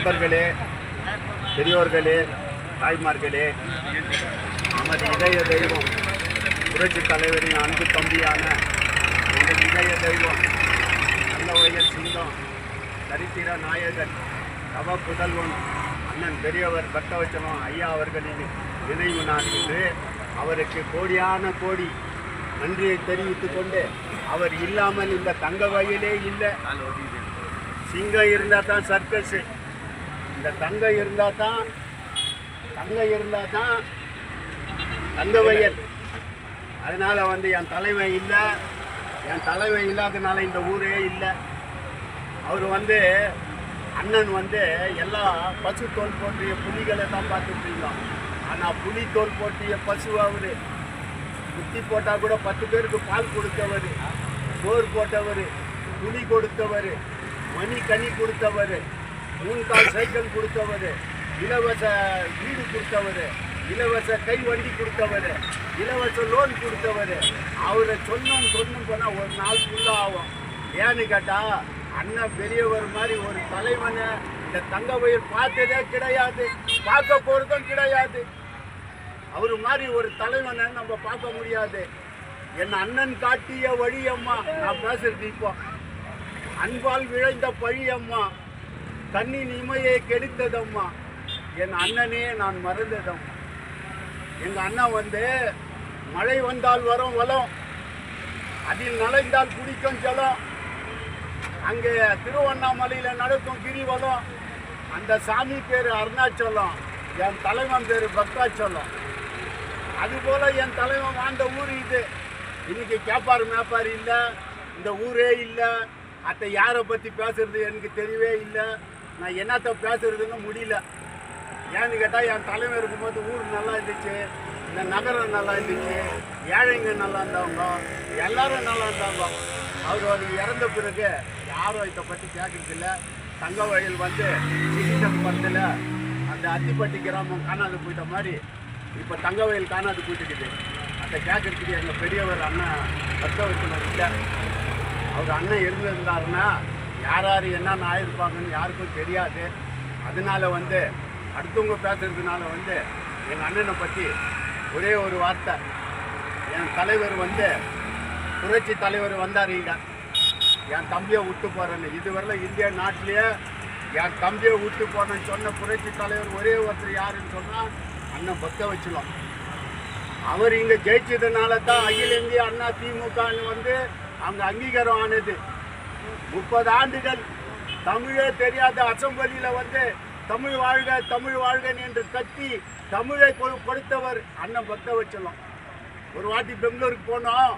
நண்பர்களே பெரியோர்களே தாய்மார்களே நமது இதய தெய்வம் புரட்சி தலைவரின் அன்பு தம்பியான எங்கள் இதய தெய்வம் நல்லவையர் சிங்கம் சரித்திர நாயகன் தவ புதல்வன் அண்ணன் பெரியவர் பக்தவச்சலம் ஐயா அவர்களின் நினைவு நாள் என்று அவருக்கு கோடியான கோடி நன்றியை தெரிவித்துக் கொண்டு அவர் இல்லாமல் இந்த தங்க வகையிலே இல்லை. சிங்கம் இருந்தால் தான் சர்க்கஸ் இந்த தங்கம் இருந்தால் தான் தங்கம் இருந்தால் தான் தங்க வயல். அதனால் வந்து என் தலைவன் இல்லை. என் தலைவன் இல்லாதனால இந்த ஊரே இல்லை. அவர் வந்து அண்ணன் வந்து எல்லா பசு தோல் போட்டிய புலிகளை தான் பார்த்துட்டு ஆனால் புலி தோல் போட்டிய பசு அவர். குத்தி போட்டால் கூட பத்து பேருக்கு பால் கொடுத்தவர். சோறு போட்டவர். புலி கொடுத்தவர். மணி கனி கொடுத்தவர். மூணு கால் சைக்கிள் கொடுத்தவர் இலவச வீடு கொடுத்தவர் இலவச கை வண்டி கொடுத்தவர் இலவச லோன் கொடுத்தவர் அவரை சொன்னோம் சொன்னோம் போனால் ஒரு நாள் ஃபுல்லாக ஆகும். ஏன்னு கேட்டால் அண்ணன் பெரியவர் மாதிரி ஒரு தலைவனை இந்த தங்க வயல் பார்த்ததே கிடையாது. பார்க்க போகிறதும் கிடையாது. அவர் மாதிரி ஒரு தலைவனை நம்ம பார்க்க முடியாது. என் அண்ணன் காட்டிய வழி அம்மா நான் பேசுறது இப்போ. அன்பால் விளைந்த பழி அம்மா கண்ணின் இமையை கெடுத்ததம்மா. என் அண்ணனே நான் மறந்ததம்மா. எங்கள் அண்ணன் வந்து மழை வந்தால் வரும் வளம். அதில் நனைந்தால் குடிக்கும் ஜலம். அங்கே திருவண்ணாமலையில் நடக்கும் கிரிவலம். அந்த சாமி பேர் அருணாச்சலம். என் தலைவன் பேர் பக்தாச்சலம். அதுபோல் என் தலைவன் வாழ்ந்த ஊர் இது. இன்னைக்கு கேப்பார் மேப்பார் இல்லை. இந்த ஊரே இல்லை. அத்தை யாரை பற்றி பேசுறது எனக்கு தெரியவே இல்லை. நான் என்னத்த பேசுறதுன்னு முடியல. ஏன்னு கேட்டால் என் தலைமை இருக்கும்போது ஊர் நல்லா இருந்துச்சு இந்த நகரம் நல்லா இருந்துச்சு ஏழைங்க நல்லா இருந்தவங்க எல்லாரும் நல்லா இருந்தாங்க. அவர் அது இறந்த பிறகு யாரும் இதை பற்றி கேட்கறதில்ல தங்க வழியில் வந்து சிகிச்சம் பத்தில் அந்த அத்திப்பட்டி கிராமம் காணாது போயிட்ட மாதிரி இப்போ தங்க வயல் காணாது போயிட்டுக்குது. அதை கேட்கறதுக்கு எங்கள் பெரியவர் அண்ணன் பத்த வைக்கணும் இல்லை அவர் அண்ணன் இருந்திருந்தாருன்னா யார் யார் என்னென்ன ஆயிருப்பாங்கன்னு யாருக்கும் தெரியாது. அதனால வந்து அடுத்தவங்க பேசுறதுனால வந்து எங்கள் அண்ணனை பற்றி ஒரே ஒரு வார்த்தை. என் தலைவர் வந்து புரட்சி தலைவர் வந்தார் இங்கே. என் தம்பியை விட்டு போகிறேன்னு இதுவரையில் இந்திய நாட்டிலேயே என் தம்பியை விட்டு போகிறேன்னு சொன்ன புரட்சி தலைவர் ஒரே ஒருத்தர் யாருன்னு சொன்னால் அண்ணன் பக்த வச்சுலாம் அவர் இங்கே ஜெயிச்சதுனால தான் அகில இந்திய அண்ணா திமுகன்னு வந்து அங்கே அங்கீகாரம் ஆனது. முப்பது ஆண்டுகள் தமிழே தெரியாத அசம்பலியில் வந்து தமிழ் வாழ்க தமிழ் வாழ்கன் என்று கத்தி தமிழை கொ- கொடுத்தவர் அண்ணன் பக்த வச்சலம் ஒரு வாட்டி பெங்களூருக்கு போனோம்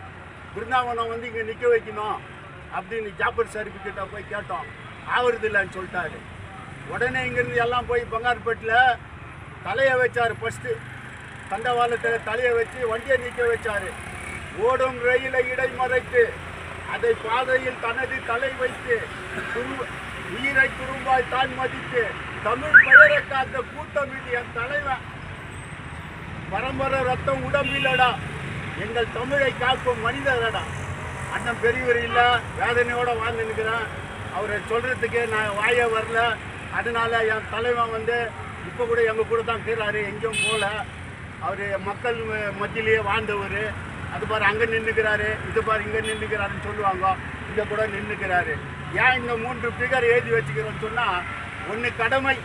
பிருந்தாவனம் வந்து இங்கே நிற்க வைக்கணும் அப்படின்னு ஜாபர் சர்டிஃபிகேட்டை போய் கேட்டோம். ஆவறது இல்லைன்னு சொல்லிட்டாரு. உடனே இங்கேருந்து எல்லாம் போய் பங்கார்பேட்டில் தலையை வச்சார் ஃபஸ்ட்டு தண்டவாளத்தில் தலையை வச்சு வண்டியை நிற்க வச்சார். ஓடும் ரயிலை இடைமறைத்து அதை பாதையில் தனது தலை வைத்து உயிரை குறும்பாய் தான் மதித்து தமிழ் பெயரை காத்த கூட்டம் இது என் தலைவன் பரம்பரை ரத்தம் உடம்பில்லடா எங்கள் தமிழை காக்கும் மனிதரடா. அண்ணன் பெரியவர் இல்லை வேதனையோட வாழ்ந்து நிற்கிறேன் அவரை சொல்கிறதுக்கே நான் வாய வரல. அதனால என் தலைவன் வந்து இப்போ கூட எங்கள் கூட தான் இருக்கிறாரு. எங்கேயும் போகல அவர் மக்கள் ம- மத்தியிலேயே வாழ்ந்தவர். அது பாரு அங்கே நின்றுக்கிறாரு இது பாரு இங்கே நின்றுக்கிறாருன்னு சொல்லுவாங்க. இங்கே கூட நின்றுக்கிறாரு ஏன் இந்த மூன்று ஃபிகர் எழுதி வச்சுக்கிறோன்னு சொன்னால் ஒன்று கடமை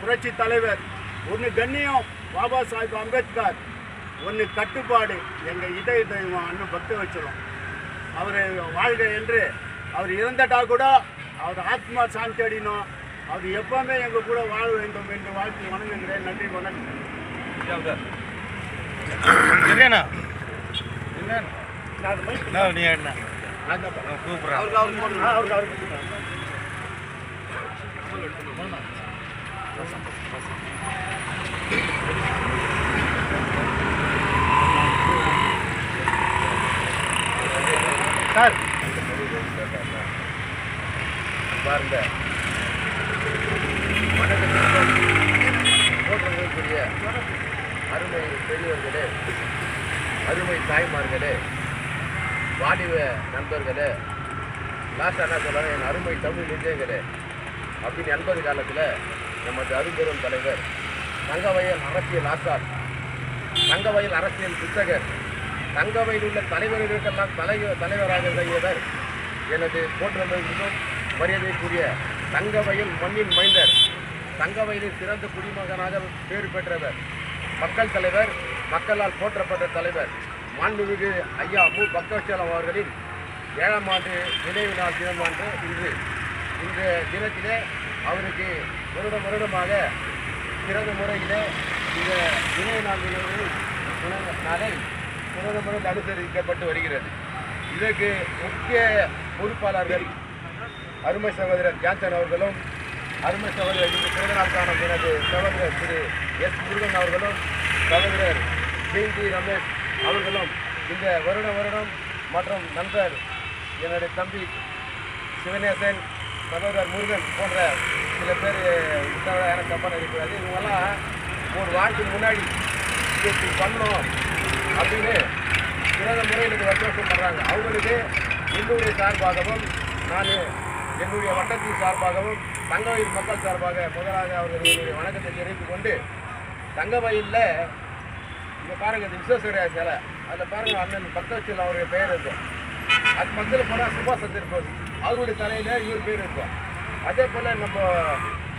புரட்சி தலைவர் ஒன்று கண்ணியம் பாபா சாஹிப் அம்பேத்கர் ஒன்று கட்டுப்பாடு எங்கள் இதய தெய்வம் அண்ணன் பக்த வச்சிடும் அவர் வாழ்க என்று அவர் இறந்துட்டா கூட அவர் ஆத்மா சாந்தி அடினோம் அவர் எப்பவுமே எங்கள் கூட வாழ வேண்டும் என்று வாழ்த்து வணங்குகிறேன். நன்றி வணக்கம். சரியாண்ணா நான் அது மைக் என்ன நீ என்ன அந்த பக்கம். கூப்பிட்றேன் அவருக்கு அவருக்கு ஆ, அவருக்கு அவருக்கு சார் பாருங்க வணக்கத்திற்கும் அருமை பெரியவர்களே அருமை தாய்மார்களே வாலிப நண்பர்களே லாஸ்ட் என்ன சொல்கிறாங்க என் அருமை தமிழ் நெஞ்சங்களே அப்படின்னு எண்பது காலத்தில் நமது அரும்பெரும் தலைவர் தங்கவயல் அரசியல் ஆசார் தங்கவயல் அரசியல் புத்தகர் தங்கவயல் உள்ள தலைவர்களுக்கெல்லாம் தலைவர் தலைவராக விளங்கியவர் எனது போன்றவர்களுக்கும் மரியாதைக்குரிய தங்கவயல் மண்ணின் மைந்தர் தங்கவயலில் சிறந்த குடிமகனாக பேர் பெற்றவர் மக்கள் தலைவர் மக்களால் போற்றப்பட்ட தலைவர் மாண்புமிகு ஐயா மு. பக்தவச்சலம் அவர்களின் ஏழாம் ஆண்டு நினைவு நாள் தினமாண்டு இன்று இந்த தினத்திலே அவருக்கு வருடம் வருடமாக சிறந்த முறையிலே இந்த நினைவு நாள் நினைவு நாளை சிறந்த முறையில் அனுசரிக்கப்பட்டு வருகிறது. இதற்கு முக்கிய பொறுப்பாளர்கள் அருமை சகோதரர் ஜான்சன் அவர்களும் அருமை சகோதரர் இன்று பிறந்த காணும் எனது சகோதரர் திரு எஸ் முருகன் அவர்களும் சகோதரர் ஜெயந்தி ரமேஷ் அவர்களும் இந்த வருட வருடம் மற்றும் நண்பர் என்னுடைய தம்பி சிவநேசன் சகோதரர் முருகன் போன்ற சில பேர் உத்தரவாக எனக்கு தப்பான இருக்கிறாரு இவங்கெல்லாம் ஒரு வாரத்துக்கு முன்னாடி இப்படி பண்ணோம் அப்படின்னு சிறந்த முறையில் இது பண்ணுறாங்க அவங்களுக்கு என்னுடைய சார்பாகவும் நான் என்னுடைய வட்டத்தின் சார்பாகவும் தங்கவயில் மக்கள் சார்பாக முதலாக அவர்களுடைய என்னுடைய வணக்கத்தை தெரிவித்துக் கொண்டு தங்கவயிலில் இங்கே பாருங்க இது விஸ்வேஸ்வரயா சிலை. அதில் பாருங்க அண்ணன் பக்தவச்சல் அவருடைய பெயர் இருக்கும் அது பக்கத்தில் போனால் சுபாஷ் சந்திரபோஸ் அவருடைய தலையில் இவர் பேர் இருக்கும் அதே போல் நம்ம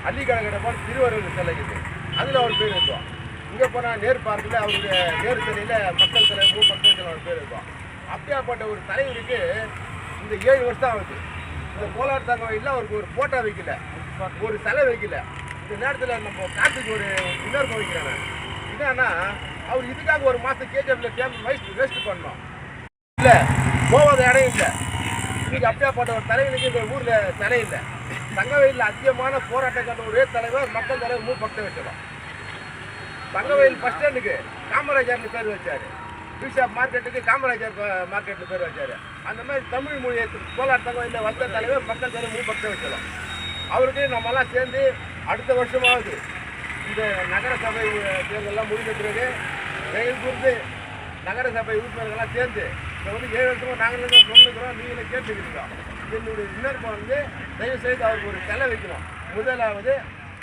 அள்ளிக்கடை போல் திருவருள் சிலை இருக்குது அதில் அவர் பேர் இருக்கும் இங்கே போனால் நேர் பார்க்கில் அவருடைய நேர் சிலையில் மக்கள் தலைவர் மு பக்தவச்சல் அவர் பேர் இருக்கும் அப்படியாப்பட்ட ஒரு தலைவருக்கு இந்த ஏழு வருஷம் ஆகுது. இந்த கோலார் தங்கவையில் அவருக்கு ஒரு போட்டோ வைக்கல. ஒரு சிலை வைக்கல. இந்த நேரத்தில் நம்ம காட்டுக்கு ஒரு இன்னொரு வைக்கிறாங்க என்னன்னா அவர் இதுக்காக ஒரு மாதம் கேஜிஎஃப்ல கேம் வேஸ்ட் வேஸ்ட் பண்ணோம் இல்லை போகாத இடம் இல்லை. இன்னைக்கு அப்படியாப்பட்ட ஒரு தலைவனுக்கு இந்த ஊரில் சிலை இல்லை. தங்கவயலில் அதிகமான போராட்டம் கண்ட ஒரே தலைவர் மக்கள் தலைவர் மூ பக்த வச்சிடும் தங்கவயல் பஸ் ஸ்டாண்டுக்கு காமராஜர்னு பேர் வச்சார். பிஷாப் மார்க்கெட்டுக்கு காமராஜர் மார்க்கெட்டில் பேர் வச்சார். அந்த மாதிரி தமிழ் மொழியை கோலார் தங்கவயலில் வந்த தலைவர் மக்கள் தலைவர் மூ பக்த வச்சிடும் அவருக்கு நம்மெல்லாம் சேர்ந்து அடுத்த வருஷமாவது இந்த நகர சபை அஹ், தேர்தலெல்லாம் பிறகு தயவு கூர்ந்து நகர சபை உறுப்பினர்கள்லாம் சேர்ந்து இப்போ வந்து ஏழு வருஷமாக நாங்களும் தான் சொல்லுகிறோம் நீங்களே கேட்டுக்கிறீங்க என்னுடைய விண்ணப்பம் வந்து தயவு செய்து அவருக்கு ஒரு சிலை வைக்கணும். முதலாவது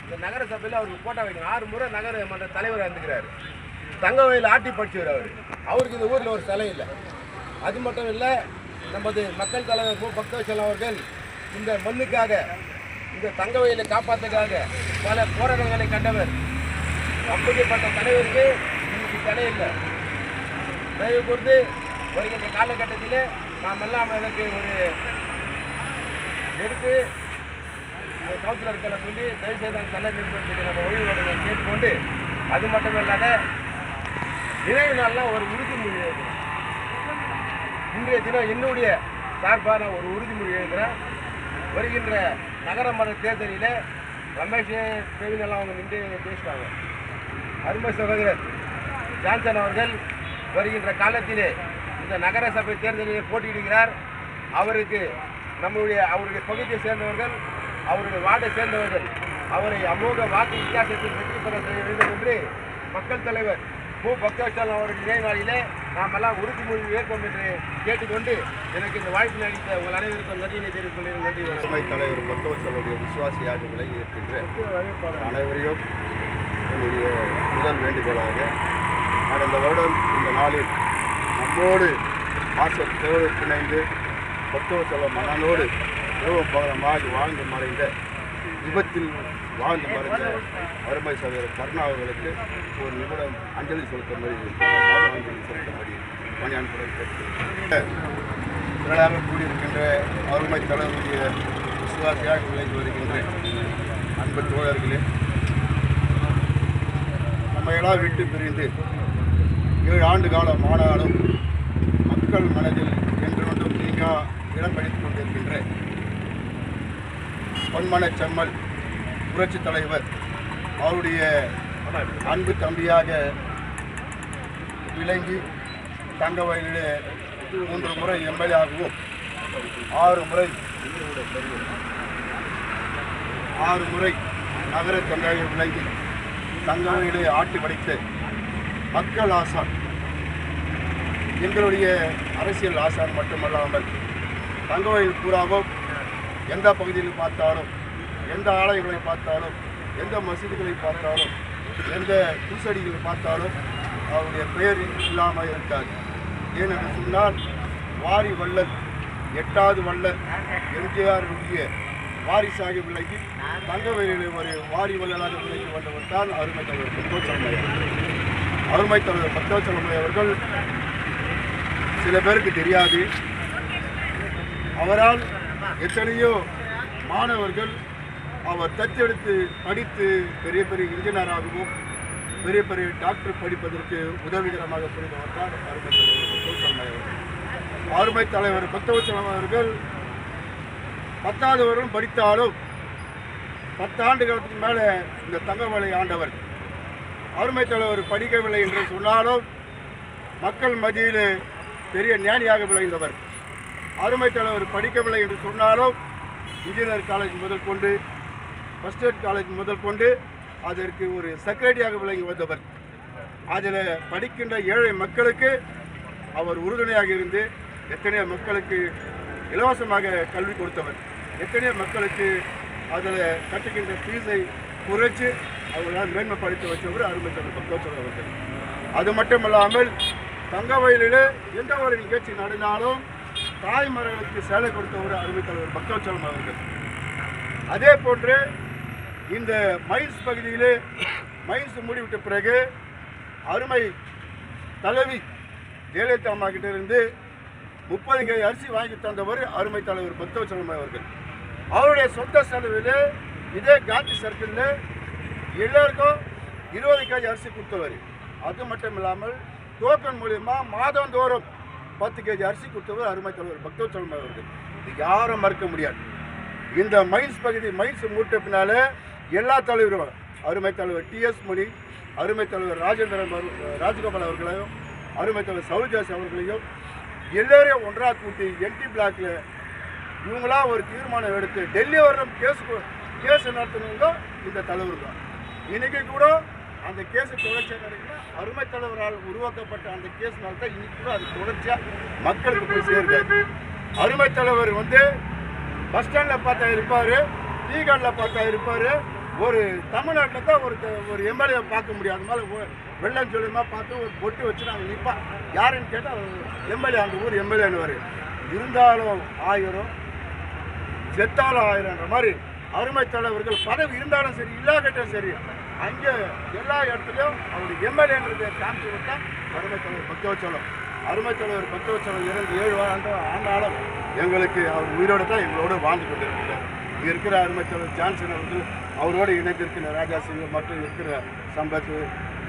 இந்த நகர சபையில் அவருக்கு போட்டோ வைக்கணும். ஆறு முறை நகர மன்ற தலைவர் தங்க வயலில் ஆட்டி படிச்சவர் அவர். அவருக்கு இந்த ஊரில் ஒரு சிலை இல்லை. அது மட்டும் இல்லை நமது மக்கள் தலைவர் மு. பக்தவச்சலம் அவர்கள் இந்த மண்ணுக்காக இந்த தங்க வயலை காப்பாற்றுக்காக பல போராட்டங்களை கண்டவர். அப்படிப்பட்ட தலைவருக்கு தடை இல்லை தயவு கூர்ந்து வருகின்ற காலகட்டத்தில் நாம் எல்லாம் எனக்கு ஒரு எடுத்து இந்த கவுன்சிலர்களை சொல்லி தயவு செய்து அந்த தலை நிறுவனத்துக்கு நம்ம ஓய்வு கேட்டுக்கொண்டு அது மட்டும் இல்லாத நினைவு நாள்லாம் ஒரு உறுதிமொழி எழுதுகிறேன் இன்றைய தினம் என்னுடைய சார்பான ஒரு உறுதிமொழி எழுதுகிறேன் வருகின்ற நகரமன்ற தேர்தலில் ரமேஷ் தேவினெல்லாம் அவங்க நின்று பேசுவாங்க. அருமை சகோதரர் ஜான்சன் அவர்கள் வருகின்ற காலத்திலே இந்த நகர சபை தேர்தலில் போட்டியிடுகிறார். அவருக்கு நம்முடைய அவருடைய பகுதியை சேர்ந்தவர்கள் அவருடைய வார்டை சேர்ந்தவர்கள் அவரை அமோக வாக்கு வித்தியாசத்தில் வெற்றி பெற செய்ய வேண்டும் என்று மக்கள் தலைவர் மு. பக்தவச்சலம் அவர்கள் நினைவாளியிலே நாம் எல்லாம் உறுதிமொழி ஏற்போம் என்று கேட்டுக்கொண்டு எனக்கு இந்த வாய்ப்பு அளித்த உங்கள் அனைவருக்கும் நன்றியினை தெரிவித்துக் கொள்கிறேன். நன்றி வணக்கம். தலைவர் பக்தவச்சலுடைய விசுவாசியாக விலகி இருக்கின்ற அனைவரையும் என்னுடைய முதல் வேண்டுகோளாக கடந்த வருடம் இந்த நாளில் நம்மோடு மாசம் தேவரை பிணைந்து பக்தவச்சல மன்னனோடு மிகவும் பகலமாக வாழ்ந்து மறைந்த விபத்தில் வாழ்ந்து மறைந்த வறுமை சகோதரர் கருணா அவர்களுக்கு ஒரு நிமிடம் அஞ்சலி செலுத்தும்படி மௌன அஞ்சலி செலுத்தும்படி பணியாற்றுடன் கேட்டுக்கொள்கிறேன் திரளாக கூடியிருக்கின்ற வறுமை தலைவருடைய விசுவாசியாக விளைந்து வருகின்ற அன்பு தோழர்களே நம்ம எல்லாம் விட்டு பிரிந்து ஏழு ஆண்டு காலம் ஆனாலும் மக்கள் மனதில் என்று ஒன்றும் நீங்க இடம் பிடித்துக் கொண்டிருக்கின்ற பொன்மன செம்மல் புரட்சித் தலைவர் அவருடைய அன்பு தம்பியாக விளங்கி தங்க வயலிலே மூன்று முறை எம்எல்ஏ ஆகவும். ஆறு முறை ஆறு முறை நகர தொண்டாக விளங்கி தங்கவயிலே ஆட்டி படித்த மக்கள் ஆசான் எங்களுடைய அரசியல் ஆசான் மட்டுமல்லாமல் தங்கவயில் பூராவும் எந்த பகுதியில் பார்த்தாலும் எந்த ஆலயங்களை பார்த்தாலும் எந்த மசீதுகளை பார்த்தாலும் எந்த பூசடிகளை பார்த்தாலும் அவருடைய பெயர் இல்லாமல் இருக்காது. ஏனென்று சொன்னால் வாரி வள்ளல் எட்டாவது வள்ளல் எம்ஜிஆருடைய வாரிசாகி விலகி தங்கவேலில் ஒரு வாரி வள்ளலாக விலகி வந்தவர் தான் அருமை தலைவர் பத்தோச்சலமை அருமை தலைவர் பத்தோச்சலமை அவர்கள் சில பேருக்கு தெரியாது. அவரால் எத்தனையோ மாணவர்கள் அவர் தத்தெடுத்து படித்து பெரிய பெரிய இன்ஜினியராகவும் பெரிய பெரிய டாக்டர் படிப்பதற்கு உதவிகரமாக புரிந்தவர் தான் அருமை தலைவர் அவர்கள் அருமை தலைவர் பத்தவச்சலம் அவர்கள் பத்தாவது வருடம் படித்தாலும் பத்தாண்டு காலத்துக்கு மேலே இந்த தங்கமலை ஆண்டவர் அருமை தலைவர் படிக்கவில்லை என்று சொன்னாலும் மக்கள் மத்தியிலே பெரிய ஞானியாக விளைந்தவர் அருமை தலைவர் படிக்கவில்லை என்று சொன்னாலும் இன்ஜினியர் காலேஜ் முதல் கொண்டு ஃபஸ்ட் எய்ட் காலேஜ் முதல் கொண்டு அதற்கு ஒரு செக்ரட்டரியாக விளங்கி வந்தவர். அதில் படிக்கின்ற ஏழை மக்களுக்கு அவர் உறுதுணையாக இருந்து எத்தனையோ மக்களுக்கு இலவசமாக கல்வி கொடுத்தவர். எத்தனையோ மக்களுக்கு அதில் கட்டுகின்ற ஃபீஸை குறைச்சி அவர்களால் மேன்மைப்படுத்தி வச்சவர் அருமை தலைவர் பக்தோச்சர் அவர்கள். அது மட்டுமல்லாமல் தங்க வயலிலே எந்த ஒரு நிகழ்ச்சி நடந்தாலும் தாய்மர்களுக்கு சேலை கொடுத்த ஒரு தலைவர் பக்தோச்சலம் அவர்கள். அதே போன்று இந்த மைல்ஸ் பகுதியிலே மைல்ஸ் மூடிவிட்ட பிறகு அருமை தலைவி ஜெயலலிதா அம்மா கிட்ட இருந்து முப்பது கை அரிசி வாங்கி தந்தவர் அருமை தலைவர் பக்தவச்சலம் அவர்கள். அவருடைய சொந்த செலவில் இதே காந்தி சர்க்கிளில் எல்லாருக்கும் இருபது கை அரிசி கொடுத்தவர். அது மட்டும் இல்லாமல் டோக்கன் மூலியமா மாதந்தோறும் பத்து கேஜி அரிசி கொடுத்தவர் அருமை தலைவர் பக்தவச்சலம் அவர்கள். இது யாரும் மறுக்க முடியாது. இந்த மைன்ஸ் பகுதி மைன்ஸ் மூட்ட பின்னால எல்லா தலைவரும் அருமை தலைவர் டிஎஸ் மணி அருமை தலைவர் ராஜேந்திரன் ராஜகோபால் அவர்களையும் அருமை தலைவர் அவர்களையும் எல்லோரையும் ஒன்றாக கூட்டி என்டி பிளாக்ல இவங்களா ஒரு தீர்மானம் எடுத்து டெல்லி வரணும் கேஸ் கேஸ் நடத்தணுங்க இந்த தலைவர் தான் இன்னைக்கு கூட அந்த கேஸு தொடர்ச்சியாக கிடைக்கல அருமை தலைவரால் உருவாக்கப்பட்ட அந்த கேஸ்னால தான் இன்னைக்கு கூட அது தொடர்ச்சியாக மக்களுக்கு போய் சேருது. அருமை தலைவர் வந்து பஸ் ஸ்டாண்டில் பார்த்தா இருப்பார் டீ கார்டில் பார்த்தா இருப்பார். ஒரு தமிழ்நாட்டில் தான் ஒரு த- ஒரு எம்எல்ஏ பார்க்க முடியாது அது மாதிரி வெள்ளம் சொல்லியமாக பார்த்து ஒரு பொட்டு வச்சு நாங்கள் நிற்போம் யாருன்னு கேட்டால் எம்எல்ஏ அந்த ஊர் எம்எல்ஏன்னு இருந்தாலும் ஆயிரம் செத்தாலும் ஆயிரம்ன்ற மாதிரி அருமை தலைவர்கள் பதவி இருந்தாலும் சரி இல்லாகட்டும் சரி அங்கே எல்லா இடத்துலையும் அவருடைய எம்எல்ஏன்றதை காமிச்சு கொடுத்தா அருமை தலைவர் பக்தவச்சலம் அருமை தலைவர் பக்தவச்சலம் இறந்து ஏழு ஆண்டு ஆண்டாலும் எங்களுக்கு அவர் உயிரோடு தான் எங்களோட வாழ்ந்து கொண்டிருக்கிறார். இங்கே இருக்கிற அருமை தலைவர் ஜான்சன் அவர்கள் அவரோடு இணைந்திருக்கிற ராஜா சிங் மற்றும் இருக்கிற சம்பத்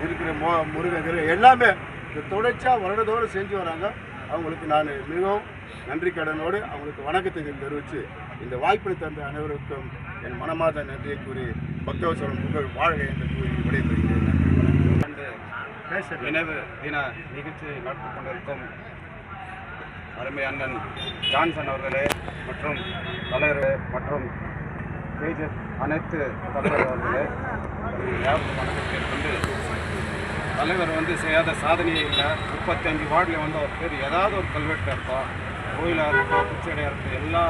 இருக்கிற மோ முருகன் எல்லாமே இந்த தொடர்ச்சியாக வருடத்தோடு செஞ்சு வராங்க. அவங்களுக்கு நான் மிகவும் நன்றி கடனோடு அவங்களுக்கு வணக்கத்தை தெரிவித்து இந்த வாய்ப்பினை தந்த அனைவருக்கும் என் மனமாத நன்றியை கூறி பக்தவசரம் புகழ் வாழ்க என்று கூறி விடைபெறுகிறேன். நினைவு தின நிகழ்ச்சி நடத்தி கொண்டிருக்கும் அருமை அண்ணன் ஜான்சன் அவர்களே மற்றும் தலைவர்களே மற்றும் பேஜர் அனைத்து தலைவர் அவர்களே கொண்டு தலைவர் வந்து செய்யாத சாதனையே இல்லை. முப்பத்தஞ்சு வார்டில் வந்து அவர் பேர் ஏதாவது ஒரு கல்வெட்டு இருக்கும் கோயிலாக இருக்கும் பிச்சைடையாக இருக்கும் எல்லா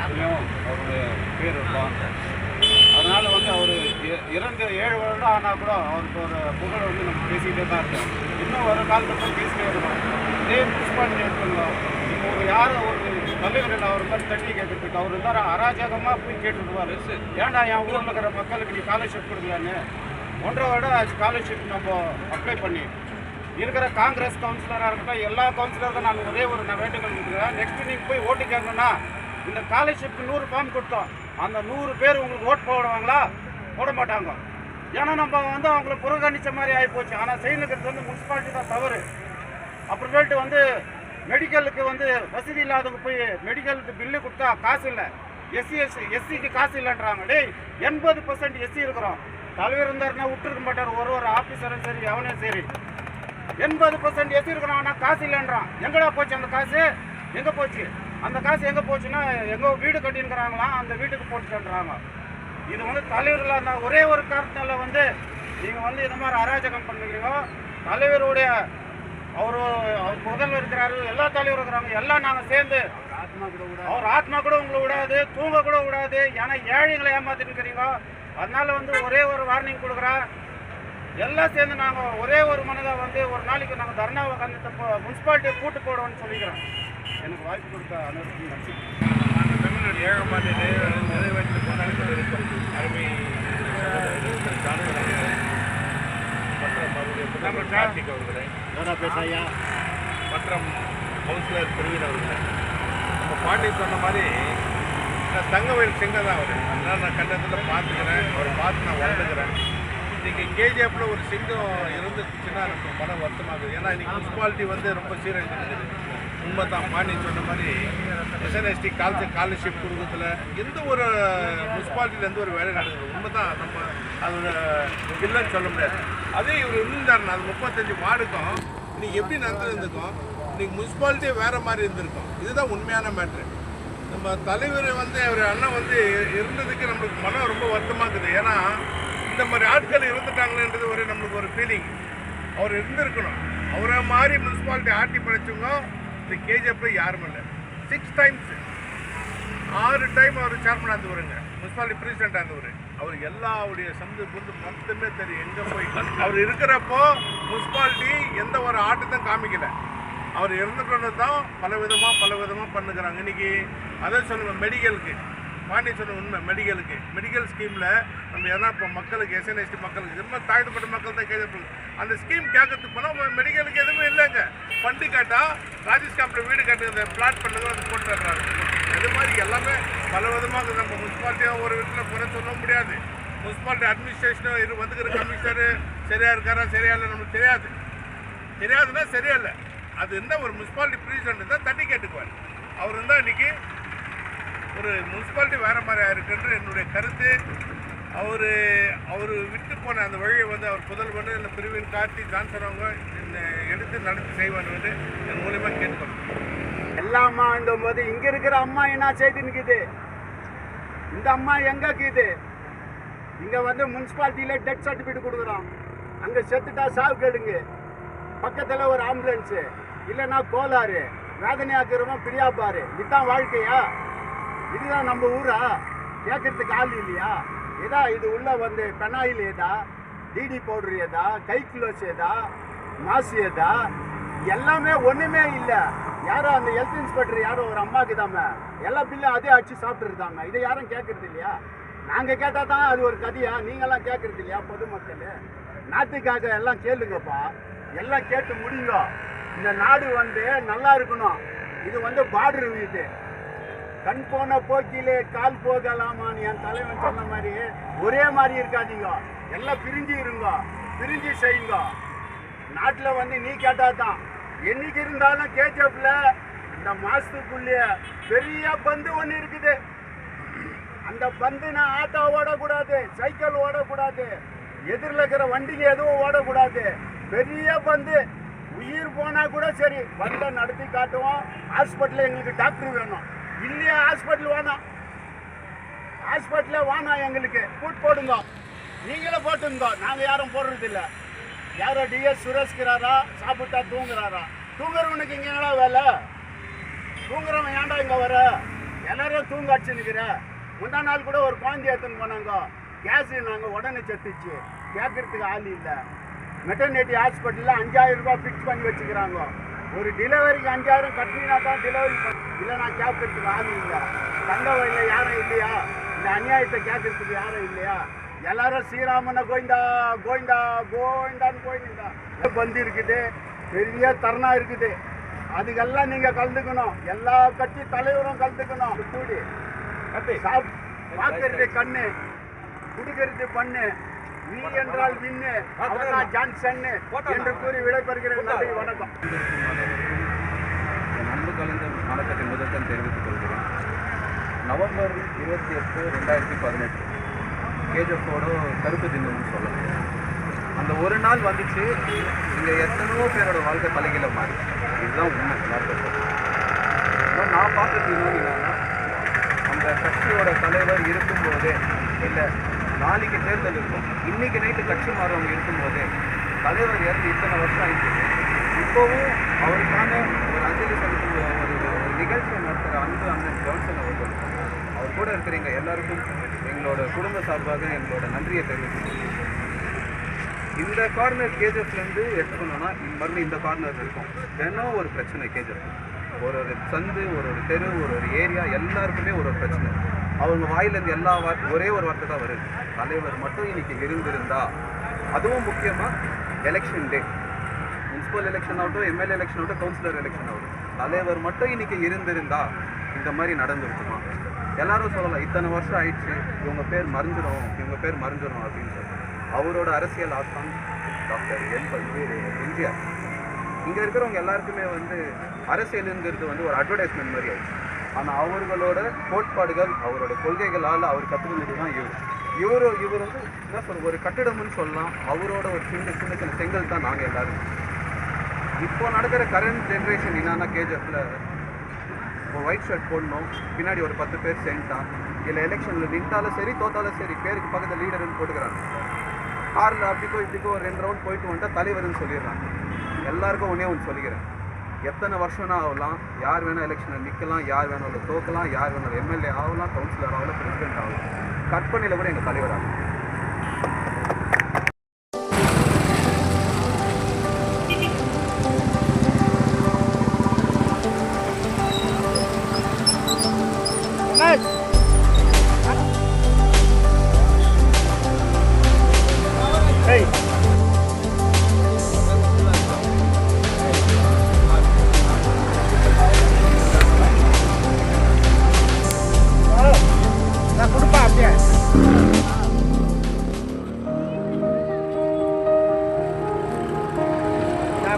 இதுலேயும் அவருடைய பேர் இருக்கும் அதனால் வந்து அவர் இறந்து ஏழு வருடம் ஆனால் கூட அவருக்கு ஒரு புகழ் வந்து நம்ம பேசிக்கிட்டே தான் இருக்கோம். இன்னும் ஒரு காலத்துக்கு பேசிட்டே இருக்கோம் இதே புஷ்பாண்டி எடுத்துருந்தோம் இப்போ ஒரு யாரும் ஒரு தலைவர் இல்லை அவர் மாதிரி தண்ணி கேட்கறதுக்கு அவர் இருந்தார் அராஜகமாக போய் கேட்டுருவார் ஏன்டா என் ஊரில் இருக்கிற மக்களுக்கு நீ ஸ்காலர்ஷிப் கொடுக்கலான்னு? ஒன்றரை வருடம் ஸ்காலர்ஷிப் நம்ம அப்ளை பண்ணி. இருக்கிற காங்கிரஸ் கவுன்சிலராக இருக்கட்டும் எல்லா கவுன்சிலருக்கும் நான் ஒரே ஒரு நான் வேண்டுகோள் கொடுக்குறேன் நெக்ஸ்ட் நீங்கள் போய் ஓட்டு கேட்கணும்னா இந்த ஸ்காலர்ஷிப்க்கு நூறு ஃபார்ம் கொடுத்தோம். அந்த நூறு பேர் உங்களுக்கு ஓட் போடுவாங்களா? போட மாட்டாங்க. ஏன்னா நம்ம வந்து அவங்கள புறக்கணித்த மாதிரி ஆகிப்போச்சு ஆனால் செய்யணுங்கிறது வந்து முனிசிபாலிட்டி தான் தவறு. அப்புறமேட்டு வந்து மெடிக்கலுக்கு வந்து வசதி இல்லாதவங்க போய் மெடிக்கலுக்கு பில்லு கொடுத்தா காசு இல்லை. எஸ்சி எஸ்சி எஸ்சிக்கு காசு இல்லைன்றாங்க. டேய் எண்பது பர்சன்ட் எஸ்சி இருக்கிறோம். தலைவர் இருந்தாருன்னா விட்டுருக்க மாட்டார். ஒரு ஒரு ஆஃபீஸரும் சரி அவனும் சரி. எண்பது பர்சன்ட் எஸ்சி இருக்கிறான் ஆனால் காசு இல்லைன்றான். எங்கடா போச்சு அந்த காசு? எங்கே போச்சு? அந்த காசு எங்கே போச்சுன்னா எங்கோ வீடு கட்டின்னுக்கிறாங்களாம் அந்த வீட்டுக்கு போட்டுன்றாங்க இது வந்து தலைவர்களாக இருந்தால் ஒரே ஒரு காரணத்தால வந்து நீங்கள் வந்து இந்த மாதிரி அராஜகம் பண்ணுறீங்க தலைவருடைய அவர் அவர் முதல்வர் இருக்கிறாரு எல்லா தலைவரும் இருக்கிறாங்க எல்லாம் நாங்கள் சேர்ந்து அவர் ஆத்மா கூட உங்களை விடாது தூங்க கூட விடாது ஏன்னா ஏழைங்களை ஏமாத்திருக்கிறீங்க அதனால வந்து ஒரே ஒரு வார்னிங் கொடுக்குறேன் எல்லாம் சேர்ந்து நாங்கள் ஒரே ஒரு மனதாக வந்து ஒரு நாளைக்கு நாங்கள் தர்ணாவை கண்டு முனிசிபாலிட்டியை கூட்டு போடுவோம்னு சொல்லிக்கிறோம். எனக்கு வாய்ப்பு கொடுத்த அனைவருக்கும் நன்றி. தமிழ்நாடு ஏழாம் ஆண்டு நிறைவேற்றி கொண்டாடி அருமை மற்றும் கார்த்திக் அவர்களை மற்றும் கவுன்சிலர் பிரவீன் அவர்களை. நம்ம பாட்டி சொன்ன மாதிரி நான் தங்கவேல் சிங்க தான் அவர். அதனால் நான் கண்டத்தில் பார்த்துக்கிறேன். அவர் பார்த்து நான் வளர்ந்துக்கிறேன் இன்றைக்கி கேஜிஎஃப்ல ஒரு சிங்கம் இருந்துச்சுன்னா எனக்கு மன வருத்தமாகுது ஏன்னா இன்னைக்கு முனிசிபாலிட்டி வந்து ரொம்ப சீரழிஞ்சிருக்குது உண்மை தான் பாண்டி சொன்ன மாதிரி எஸ்என்எஸ்டி கால்ஸ் ஸ்காலர்ஷிப் கொடுக்கறதுல எந்த ஒரு முனிசிபாலிட்டியில் எந்த ஒரு வேலை நடக்குது? உண்மை தான் நம்ம அதோட இல்லைன்னு சொல்ல முடியாது. அதே இவர் இருந்தாருன்னா அது முப்பத்தஞ்சு வார்டுக்கும் இன்னைக்கு எப்படி நடந்துருந்துருக்கோம்? இன்னைக்கு முனிசிபாலிட்டியே வேற மாதிரி இருந்திருக்கும். இதுதான் உண்மையான மேட்ரு நம்ம தலைவர் வந்து அவர் அண்ணன் வந்து இருந்ததுக்கு நம்மளுக்கு மனம் ரொம்ப வருத்தமாக இருக்குது ஏன்னா இந்த மாதிரி ஆட்கள் இருந்துட்டாங்களேன்றது ஒரு நம்மளுக்கு ஒரு ஃபீலிங் அவர் இருந்திருக்கணும். அவரை மாதிரி முனிசிபாலிட்டி ஆட்டி படைச்சவங்க இந்த கேஜிஎஃப்ல யாரும் இல்லை. சிக்ஸ் டைம்ஸ் ஆறு டைம் அவர் சேர்மனாக இருந்தவருங்க முனிசிபாலிட்டி பிரசிடென்ட்டாக இருந்தவர் அவர் எல்லாவுடைய சந்து புந்து மொத்தமே தெரியும். எங்கே போய்? அவர் இருக்கிறப்போ முனிசிபாலிட்டி எந்த ஒரு ஆட்டத்தையும் காமிக்கல. அவர் இருந்துட்டு தான் பல விதமாக பல விதமாக பண்ணுகிறாங்க. இன்னைக்கு அதை சொல்லுவேன் மெடிக்கலுக்கு பாண்டி சொன்ன உண்மை மெடிக்கலுக்கு மெடிக்கல் ஸ்கீமில் நம்ம எதனா இப்போ மக்களுக்கு எஸ்என்எஸ்டி மக்களுக்கு ரொம்ப தாழ்த்தப்பட்ட மக்கள் தான் கேட்கப்படுது. அந்த ஸ்கீம் கேட்கறதுக்கு போனால் மெடிக்கலுக்கு எதுவுமே இல்லைங்க. ஃபண்டு கேட்டால் ராஜேஷ் கேம்பில் வீடு கட்டு பிளாட் பண்ணுங்க அது போட்டு அது மாதிரி எல்லாமே பல விதமாக நம்ம முனிசிபாலிட்டியாக ஒரு வீட்டில் குறை சொல்ல முடியாது. முனிசிபாலிட்டி அட்மினிஸ்ட்ரேஷனும் இரு வந்துக்கிற கமிஷனர் சரியா இருக்காரா சரியா இல்லை நமக்கு தெரியாது. தெரியாதுன்னா சரியா இல்லை. அது இருந்தால் ஒரு முனிசிபாலிட்டி பிரசிடென்ட் தான் தட்டி கேட்டுக்குவார். அவர் இருந்தால் இன்றைக்கி ஒரு முனிசிபாலிட்டி வேறு மாதிரி இருக்குன்ற என்னுடைய கருத்து. அவர் அவர் விட்டு போன அந்த வழியை வந்து அவர் புதல் பண்ணு இல்லை பிரிவின் கார்த்தி ஜான்சன் அவங்க எடுத்து நடத்தி செய்வான் வந்து என் மூலியமாக கேட்டுக்கணும் எல்லா அம்மா இந்த போது இங்கே இருக்கிற அம்மா என்ன செய்தின்னு நிக்குது? இந்த அம்மா எங்கே இருக்குது? இங்கே வந்து முனிசிபாலிட்டியில் டெத் சர்டிஃபிகேட் கொடுக்குறோம். அங்கே செத்துட்டா சாவு கேடுங்க பக்கத்தில் ஒரு ஆம்புலன்ஸு இல்லைன்னா கோளாறு. வேதனையாக்குறவன் பிரியாப்பாரு. இதுதான் வாழ்க்கையா? இதுதான் நம்ம ஊரா? கேட்கறதுக்கு ஆள் இல்லையா? ஏதா இது உள்ள வந்து பெனாயில் ஏதா? டிடி பவுடர் ஏதா? கை கிலோஸ் ஏதா? மாசு ஏதா? எல்லாமே ஒன்றுமே இல்லை. யாரோ அந்த ஹெல்த் இன்ஸ்பெக்டர் யாரோ ஒரு அம்மாக்கு தாம. எல்லா பில்லும் அதே அடிச்சு சாப்பிட்டுருந்தாங்க இதை யாரும் கேட்கறது இல்லையா? நாங்கள் கேட்டால் தான் அது ஒரு கதையா? நீங்களாம் கேட்கறது இல்லையா பொதுமக்கள்? நாட்டுக்காக எல்லாம் கேளுங்கப்பா. எல்லாம் கேட்டு முடியுங்க. இந்த நாடு வந்து நல்லா இருக்கணும். இது வந்து பார்டர் வீட்டு கண் போன போக்கிலே கால் போகலாமான்னு என் தலைவன் சொன்ன மாதிரி ஒரே மாதிரி இருக்காதீங்க. எல்லாம் பிரிஞ்சு இருங்க. பிரிஞ்சு செய்யுங்க. நாட்டில் வந்து நீ கேட்டால் தான் என்னைக்கு இருந்தாலும் கேஜிஎஃப்ல இந்த மாசத்துக்குள்ளே பெரிய பந்து ஒன்று இருக்குது. அந்த பந்து நான் ஆட்டோ ஓடக்கூடாது சைக்கிள் ஓடக்கூடாது எதிரில் இருக்கிற வண்டிங்க எதுவும் ஓடக்கூடாது. பெரிய பந்து. உயிர் போனால் கூட சரி பந்தை நடத்தி காட்டுவோம். ஹாஸ்பிட்டலில் எங்களுக்கு டாக்டர் வேணும். இல்லையா ஹாஸ்பிட்டல் வேணாம் ஹாஸ்பிட்டலே வேணாம் எங்களுக்கு? கூட்டு போடுங்க. நீங்களே போட்டுங்க. நாங்கள் யாரும் போடுறதில்ல. யாரோ டிஎஸ் சுரேஷ்கிறாரா? சாப்பிட்டா தூங்குறாரா? தூங்குறவனுக்கு இங்கே என்னடா வேலை? தூங்குறவன் ஏன்டா இங்க வர? எல்லாரும் தூங்க அடிச்சு முந்தா நாள் கூட ஒரு குழந்தை எடுத்துன்னு போனாங்க. கேஸ் நாங்க உடனே செத்துச்சு. கேட்கறதுக்கு ஆள் இல்லை. மெட்டர்னிட்டி ஹாஸ்பிட்டலில் அஞ்சாயிரம் ரூபாய் ஃபிக்ஸ் பண்ணி வச்சுக்கிறாங்க. ஒரு டெலிவரிக்கு அஞ்சாயிரம் கட்டினா தான் டெலிவரி இல்லைனா கேட்கறதுக்கு ஆள் இல்ல. தங்க வயல யாரும் இல்லையா? இந்த அநியாயத்தை கேட்கறதுக்கு யாரும் இல்லையா? எல்லாரும் ஸ்ரீராமனை கோவிந்தா கோவிந்தா கோவிந்தான்னு கோவிந்தா. பந்து இருக்குது பெரிய தருணா இருக்குது. அதுக்கெல்லாம் நீங்க கலந்துக்கணும். எல்லா கட்சி தலைவரும் கலந்துக்கணும். கூடி சாப்- பார்க்கறது கண்ணு குடிக்கிறது பண்ணு. நீ என்றால் விண்ணு அவர்தான் ஜான்சன் என்று கூறி விடைபெறுகிறேன். நன்றி வணக்கம். அன்பு கலந்த வணக்கத்தின் முதற்கண் தெரிவித்துக் கொள்கிறேன். நவம்பர் இருபத்தி எட்டு ரெண்டாயிரத்தி பதினெட்டு. கேஜிஎஃபோட கருப்பு தினம்னு சொல்லலாம். அந்த ஒரு நாள் வந்துச்சு இங்கே எத்தனையோ பேரோட வாழ்க்கை தலைகீழ மாறி. இதுதான் உண்மை நான் பார்க்கறது என்னன்னா அந்த கட்சியோட தலைவர் இருக்கும்போதே இல்லை நாளைக்கு தேர்தல் இருக்கும். இன்னைக்கு நைட்டு கட்சி மாறவங்க இருக்கும்போது தலைவர் இறந்து இத்தனை வருஷம் ஆயிடுச்சு. இப்போவும் அவருக்கான ஒரு அஞ்சலி செலுத்தும் ஒரு ஒரு நிகழ்ச்சியை நடத்துகிற அன்பு அண்ணன் ஜான்சன் அவர்கள் அவர் கூட இருக்கிறீங்க எல்லாருக்கும் எங்களோட குடும்ப சார்பாக எங்களோட நன்றியை தெரிவித்துக்கிறேன் இந்த கார்னர் கேஜஸ்லேருந்து எடுத்துக்கணும்னா மறுபடியும் இந்த கார்னர் இருக்கும். தினம் ஒரு பிரச்சனை கேஜஸ் ஒரு ஒரு சந்து ஒரு ஒரு தெரு ஒரு ஒரு ஏரியா எல்லாருக்குமே ஒரு ஒரு பிரச்சனை. அவங்க வாயிலேருந்து எல்லா வார்த்தை ஒரே ஒரு வார்த்தை தான் வருது. தலைவர் மட்டும் இன்னைக்கு இருந்திருந்தா அதுவும் முக்கியமாக எலெக்ஷன் டே முனிசிபல் எலெக்ஷன் ஆகட்டும் எம்எல்ஏ எலெக்ஷன் ஆகட்டும் கவுன்சிலர் எலெக்ஷன் ஆகட்டும். தலைவர் மட்டும் இன்னைக்கு இருந்திருந்தா இந்த மாதிரி நடந்துருக்குமா? எல்லாரும் சொல்லலாம் இத்தனை வருஷம் ஆயிடுச்சு இவங்க பேர் மறைஞ்சிடும் இவங்க பேர் மறைஞ்சிடும் அப்படின்னு சொல்லி. அவரோட அரசியல் ஆசான் டாக்டர் என் பல்வேறு எம்ஜிஆர். இங்கே இருக்கிறவங்க எல்லாருக்குமே வந்து அரசியலுங்கிறது வந்து ஒரு அட்வர்டைஸ்மெண்ட் மாதிரி ஆயிடுச்சு. ஆனால் அவர்களோட கோட்பாடுகள் அவரோட கொள்கைகளால் அவர் கற்றுக்கிட்டது தான் இவர். இவர் இவர் வந்து என்ன சொல்ற ஒரு கட்டிடம்னு சொல்லலாம். அவரோட ஒரு சின்ன சின்ன சின்ன செங்கல் தான் நாங்கள் எல்லாரும். இப்போ நடக்கிற கரண்ட் ஜென்ரேஷன் என்னன்னா கேஜிஎஃப்ல. இப்போ ஒயிட் ஷர்ட் போடணும். பின்னாடி ஒரு பத்து பேர் சேர்ந்துட்டான் இல்லை எலெக்ஷனில் நின்றாலும் சரி தோத்தாலும் சரி பேருக்கு பக்கத்தில் லீடர்னு போட்டுக்கிறாங்க. காரில் அப்படிக்கோ இப்படிக்கோ ஒரு ரெண்டு ரவுண்ட் போயிட்டு வந்துட்டா தலைவர்னு சொல்லிடுறாங்க. எல்லாருக்கும் ஒன்றே ஒன்று சொல்லிக்கிறேன். எத்தனை வருஷம்னா ஆகலாம். யார் வேணால் எலெக்ஷனில் நிற்கலாம் யார் வேணாலும் தோக்கலாம். யார் வேணாலும் எம்எல்ஏ ஆகலாம். கவுன்சிலர் ஆகலாம். பிரசிடென்ட் ஆகலாம். கற்பனையில் கூட எங்கள் தலைவராக